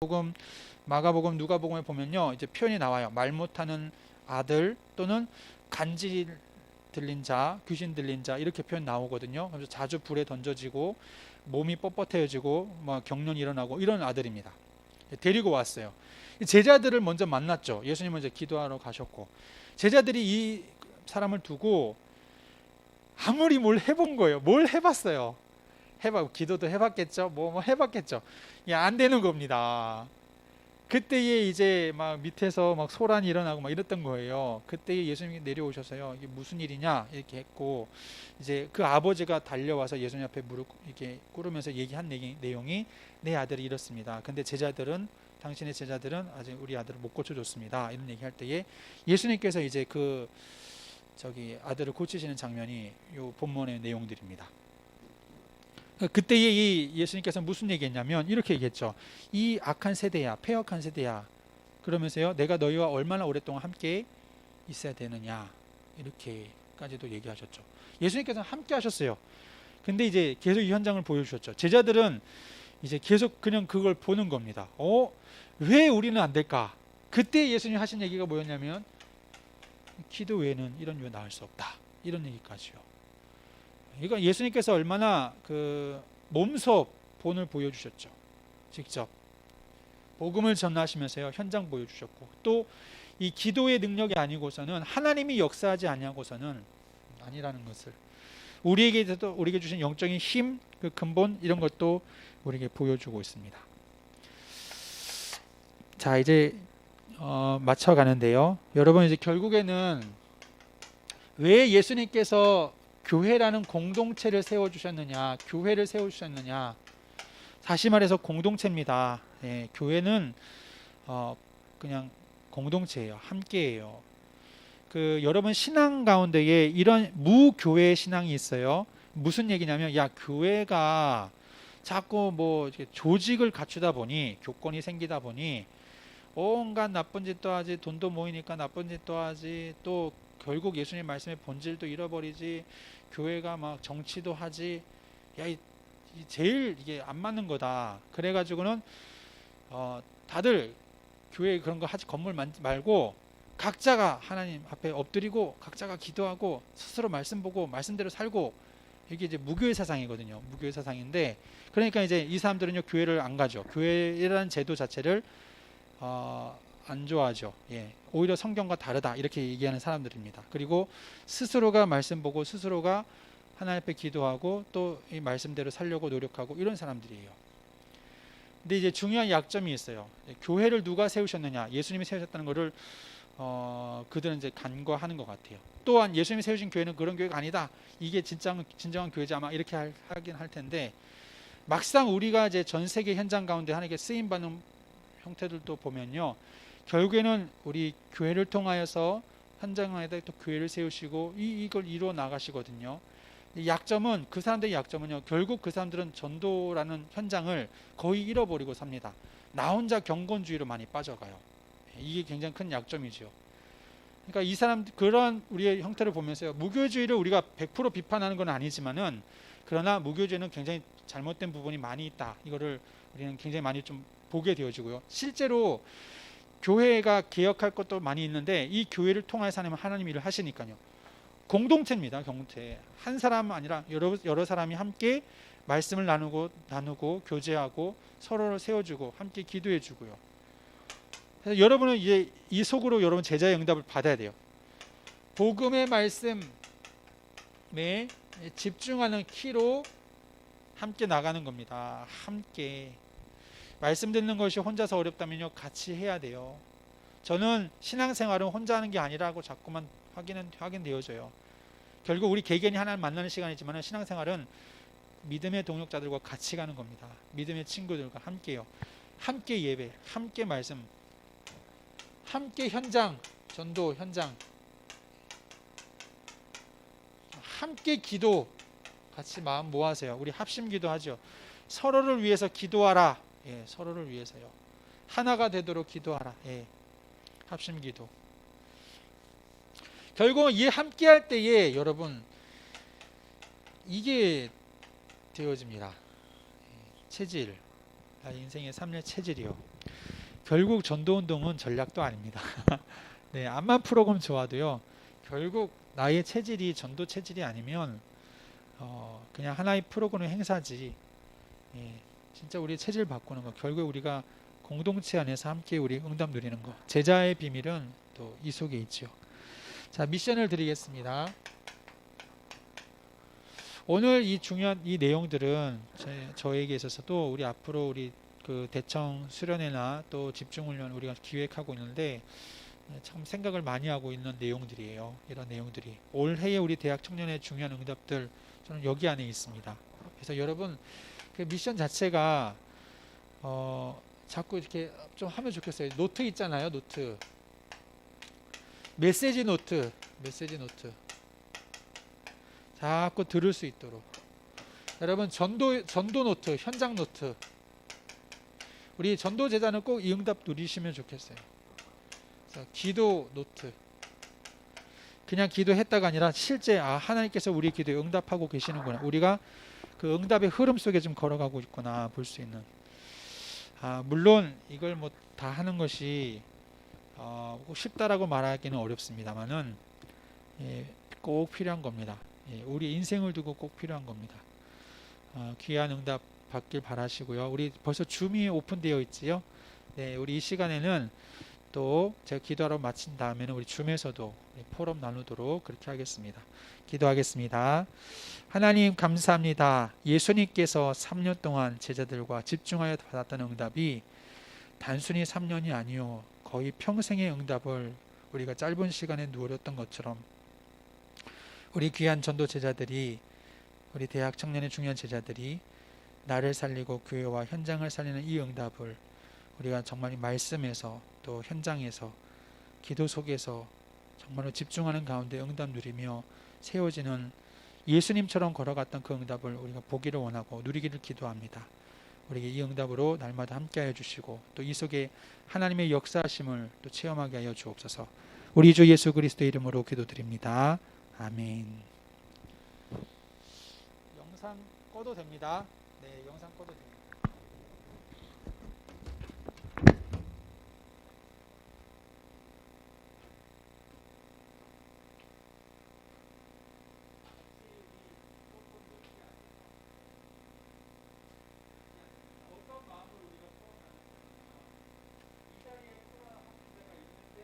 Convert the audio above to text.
복음, 마가복음, 누가복음에 보면요. 이제 표현이 나와요. 말 못하는 아들 또는 간질 들린 자, 귀신 들린 자 이렇게 표현 나오거든요. 그래서 자주 불에 던져지고 몸이 뻣뻣해지고 막 경련이 일어나고 이런 아들입니다. 데리고 왔어요. 제자들을 먼저 만났죠. 예수님은 이제 기도하러 가셨고 제자들이 이 사람을 두고 아무리 뭘 해본 거예요. 뭘 해봤어요. 해봐 기도도 해봤겠죠. 뭐, 뭐 해봤겠죠. 야, 안 되는 겁니다. 그때에 이제 막 밑에서 막 소란이 일어나고 막 이랬던 거예요. 그때 예수님이 내려오셔서요. 이게 무슨 일이냐 이렇게 했고 이제 그 아버지가 달려와서 예수님 앞에 무릎 이렇게 꿇으면서 얘기한 내기- 내용이 내 아들이 이렇습니다. 근데 제자들은 당신의 제자들은 아직 우리 아들을 못 고쳐줬습니다. 이런 얘기할 때에 예수님께서 이제 그 저기 아들을 고치시는 장면이 요 본문의 내용들입니다. 그때에 이 예수님께서 무슨 얘기했냐면 이렇게 얘기했죠. 이 악한 세대야, 폐역한 세대야. 그러면서요, 내가 너희와 얼마나 오랫동안 함께 있어야 되느냐 이렇게까지도 얘기하셨죠. 예수님께서는 함께 하셨어요. 근데 이제 계속 이 현장을 보여주셨죠. 제자들은 이제 계속 그냥 그걸 보는 겁니다. 어, 왜 우리는 안 될까? 그때 예수님 하신 얘기가 뭐였냐면 기도 외에는 이런 유에 나을 수 없다. 이런 얘기까지요. 이건 예수님께서 얼마나 그 몸소 본을 보여주셨죠. 직접 복음을 전하시면서요 현장 보여주셨고 또 이 기도의 능력이 아니고서는 하나님이 역사하지 아니하고서는 아니라는 것을 우리에게도 우리에게 주신 영적인 힘, 그 근본 이런 것도 우리에게 보여주고 있습니다. 자 이제 어, 맞춰 가는데요. 여러분 이제 결국에는 왜 예수님께서 교회라는 공동체를 세워 주셨느냐, 교회를 세워 주셨느냐. 다시 말해서 공동체입니다. 예, 교회는 어, 그냥 공동체예요. 함께예요. 그 여러분 신앙 가운데에 이런 무교회 신앙이 있어요. 무슨 얘기냐면 야 교회가 자꾸 뭐 조직을 갖추다 보니 교권이 생기다 보니 온갖 나쁜 짓도 하지 돈도 모이니까 나쁜 짓도 하지 또 결국 예수님 말씀의 본질도 잃어버리지 교회가 막 정치도 하지 야 이, 이 제일 이게 안 맞는 거다 그래가지고는 어 다들 교회 그런 거 하지 건물 만, 말고 각자가 하나님 앞에 엎드리고 각자가 기도하고 스스로 말씀 보고 말씀대로 살고 이게 이제 무교회 사상이거든요 무교회 사상인데 그러니까 이제 이 사람들은요 교회를 안 가죠 교회라는 제도 자체를 어, 안 좋아하죠. 예. 오히려 성경과 다르다 이렇게 얘기하는 사람들입니다. 그리고 스스로가 말씀 보고 스스로가 하나님 앞에 기도하고 또 이 말씀대로 살려고 노력하고 이런 사람들이에요. 근데 이제 중요한 약점이 있어요. 예, 교회를 누가 세우셨느냐? 예수님이 세우셨다는 것을 어, 그들은 이제 간과하는 것 같아요. 또한 예수님이 세우신 교회는 그런 교회가 아니다. 이게 진짜 진정한 교회지 아마 이렇게 할, 하긴 할 텐데 막상 우리가 이제 전 세계 현장 가운데 하나님께 쓰임 받는 형태들도 보면요. 결국에는 우리 교회를 통하여서 현장에다 또 교회를 세우시고 이, 이걸 이루어 나가시거든요. 이 약점은 그 사람들의 약점은요. 결국 그 사람들은 전도라는 현장을 거의 잃어버리고 삽니다. 나 혼자 경건주의로 많이 빠져가요. 이게 굉장히 큰 약점이죠. 그러니까 이 사람 그런 우리의 형태를 보면서요. 무교주의를 우리가 100% 비판하는 건 아니지만은 그러나 무교주의는 굉장히 잘못된 부분이 많이 있다. 이거를 우리는 굉장히 많이 좀 보게 되어지고요. 실제로 교회가 개혁할 것도 많이 있는데 이 교회를 통해서 하나님 하나님 일을 하시니까요. 공동체입니다. 공동체. 한 사람 아니라 여러 여러 사람이 함께 말씀을 나누고 나누고 교제하고 서로를 세워주고 함께 기도해 주고요. 그래서 여러분은 이제 이 속으로 여러분 제자의 응답을 받아야 돼요. 복음의 말씀에 집중하는 키로 함께 나가는 겁니다. 함께 말씀 듣는 것이 혼자서 어렵다면요 같이 해야 돼요. 저는 신앙생활은 혼자 하는 게 아니라고 자꾸만 확인은 확인되어져요. 결국 우리 개개인이 하나님 만나는 시간이지만 신앙생활은 믿음의 동역자들과 같이 가는 겁니다. 믿음의 친구들과 함께요. 함께 예배, 함께 말씀, 함께 현장, 전도 현장, 함께 기도 같이 마음 모아세요. 우리 합심 기도하죠. 서로를 위해서 기도하라. 예, 서로를 위해서요. 하나가 되도록 기도하라. 예. 합심 기도. 결국 이 함께 할 때에 여러분 이게 되어집니다. 예, 체질. 나 인생의 3년 체질이요. 결국 전도 운동은 전략도 아닙니다. 네, 암만 프로그램 좋아도요. 결국 나의 체질이 전도 체질이 아니면 어, 그냥 하나의 프로그램 행사지. 예, 진짜 우리 체질 바꾸는 거 결국 우리가 공동체 안에서 함께 우리 응답 누리는 거. 제자의 비밀은 또 이 속에 있죠. 자, 미션을 드리겠습니다. 오늘 이 중요한 이 내용들은 제, 저에게 있어서도 우리 앞으로 우리 그 대청 수련회나 또 집중훈련 우리가 기획하고 있는데 네, 참 생각을 많이 하고 있는 내용들이에요. 이런 내용들이 올해의 우리 대학 청년의 중요한 응답들 저는 여기 안에 있습니다. 그래서 여러분 그 미션 자체가 어 자꾸 이렇게 좀 하면 좋겠어요. 노트 있잖아요. 노트 메시지 노트 메시지 노트 자꾸 들을 수 있도록 여러분 전도 전도 노트 현장 노트 우리 전도 제자는 꼭 이 응답 누리시면 좋겠어요. 기도 노트 그냥 기도했다가 아니라 실제 아 하나님께서 우리 기도에 응답하고 계시는구나 우리가 그 응답의 흐름 속에 좀 걸어가고 있구나 볼 수 있는 아 물론 이걸 뭐 다 하는 것이 어, 꼭 쉽다라고 말하기는 어렵습니다만은 예, 꼭 필요한 겁니다. 예, 우리 인생을 두고 꼭 필요한 겁니다. 어, 귀한 응답 받길 바라시고요. 우리 벌써 줌이 오픈되어 있지요. 네, 우리 이 시간에는 또 제가 기도하러 마친 다음에는 우리 줌에서도 포럼 나누도록 그렇게 하겠습니다. 기도하겠습니다. 하나님 감사합니다. 예수님께서 3년 동안 제자들과 집중하여 받았던 응답이 단순히 3년이 아니요 거의 평생의 응답을 우리가 짧은 시간에 누렸던 것처럼 우리 귀한 전도 제자들이 우리 대학 청년의 중요한 제자들이 나를 살리고 교회와 현장을 살리는 이 응답을 우리가 정말 이 말씀에서 또 현장에서 기도 속에서 정말로 집중하는 가운데 응답 누리며 세워지는 예수님처럼 걸어갔던 그 응답을 우리가 보기를 원하고 누리기를 기도합니다. 우리에게 이 응답으로 날마다 함께하여 주시고 또 이 속에 하나님의 역사하심을 또 체험하게 하여 주옵소서. 우리 주 예수 그리스도의 이름으로 기도드립니다. 아멘. 영상 꺼도 됩니다. 네, 영상 꺼도 됩니다.